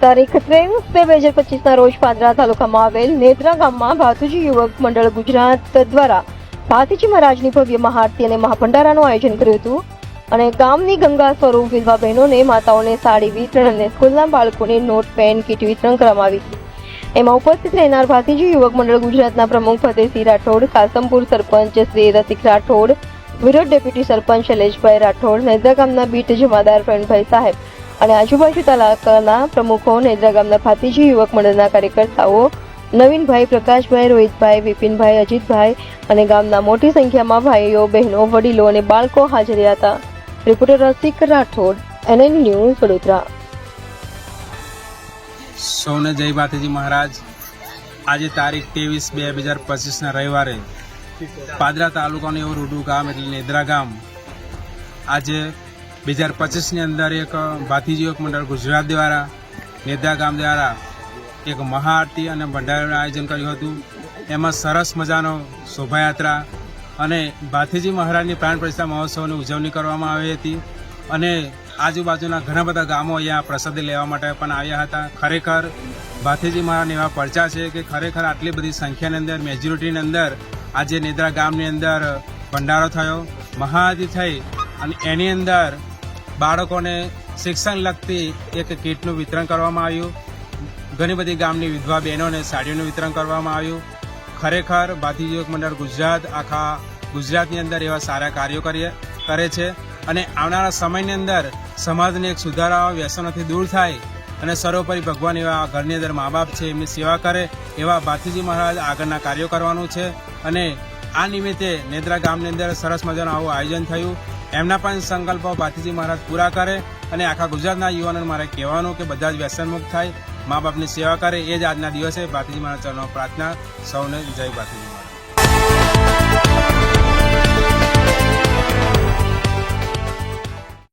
તારીખ ત્રેવીસ બે હજાર પચીસના રોજ પાદરા તાલુકામાં આવેલ નેત્રા ગામમાં ભાતુજી યુવક મંડળ ગુજરાત દ્વારા ભાતીજી મહારાજની ભવ્ય મહાઆરતી અને મહાભંડારાનું આયોજન કર્યું હતું અને ગામની ગંગા સ્વરૂપ વિધવા બહેનોને, માતાઓને સાડી વિતરણ અને સ્કૂલના બાળકોને નોટ, પેન, કીટ વિતરણ કરવામાં આવી એમાં ઉપસ્થિત રહેનાર ભાતીજી યુવક મંડળ ગુજરાતના પ્રમુખ ફતેહસિંહ રાઠોડ કાસમપુર સરપંચ શ્રી રસિક રાઠોડ, વિરોધ ડેપ્યુટી સરપંચ શૈલેષભાઈ રાઠોડ, નેદ્રા ગામના બીટ જમાદાર પ્રવીણભાઈ સાહેબ અને આજુબાજુ તાલુકાના પ્રમુખો નેદ્રા ગામના ભાતીજી, યુવક મંડળના કાર્યકર્તાઓ, નવીનભાઈ પ્રકાશભાઈ, રોહિતભાઈ, વિપિનભાઈ, અજીતભાઈ અને ગામના મોટી સંખ્યામાં ભાઈઓ, બહેનો, વડીલો અને બાળકો હાજર હતા. Reporter Rasik Rathod, N N news Vadodara. સૌને જય માતાજી મહારાજ. આજે તારીખ ત્રેવીસ બે હજાર પચીસના રવિવારે પાદરા તાલુકાનું એવું રૂડું ગામ એટલે નેદ્રા ગામ. આજે બે હજાર પચીસની અંદર એક ભાતીજી યુવક મંડળ ગુજરાત દ્વારા નેદ્રા ગામ દ્વારા એક મહાઆરતી અને ભંડારાનું આયોજન કર્યું હતું. એમાં સરસ મજાનો શોભાયાત્રા અને ભાતીજી મહારાજની પ્રાણ પ્રતિષ્ઠા મહોત્સવની ઉજવણી કરવામાં આવી હતી. અને આજુબાજુના ઘણા બધા ગામો અહીંયા પ્રસાદી લેવા માટે પણ આવ્યા હતા. ખરેખર ભાથીજી મહારાજના એવા પરચા છે કે ખરેખર આટલી બધી સંખ્યાની અંદર મેજોરિટીની અંદર આજે નેદ્રા ગામની અંદર ભંડારો થયો. મહાઆરતી થઈ અને એની અંદર બાળકોને શિક્ષણ લગતી એક કીટનું વિતરણ કરવામાં આવ્યું. ઘણી બધી ગામની વિધવા બહેનોને સાડીઓનું વિતરણ કરવામાં આવ્યું. ખરેખર ભાતીજી યુવક મંડળ ગુજરાત આખા ગુજરાતની અંદર એવા સારા કાર્યો કરીએ, કરે છે અને આવનારા સમયની અંદર સમાજને એક સુધારા વ્યસનોથી દૂર થાય અને સર્વોપરી ભગવાન એવા ઘરની અંદર મા બાપ છે, એમની સેવા કરે એવા ભાતીજી મહારાજ આગળના કાર્યો કરવાનું છે. અને આ નિમિત્તે નેદ્રા ગામની અંદર સરસ મજાનું આવું આયોજન થયું. એમના પણ સંકલ્પો ભાતીજી મહારાજ પૂરા કરે અને આખા ગુજરાતના યુવાનોને મારે કહેવાનું કે બધા જ વ્યસનમુક્ત થાય, મા બાપની સેવા કરે, એ જ આજના દિવસે ભાતીજી મહારાજ ચરણો પ્રાર્થના. સૌને જય ભાતીજી મહારાજ.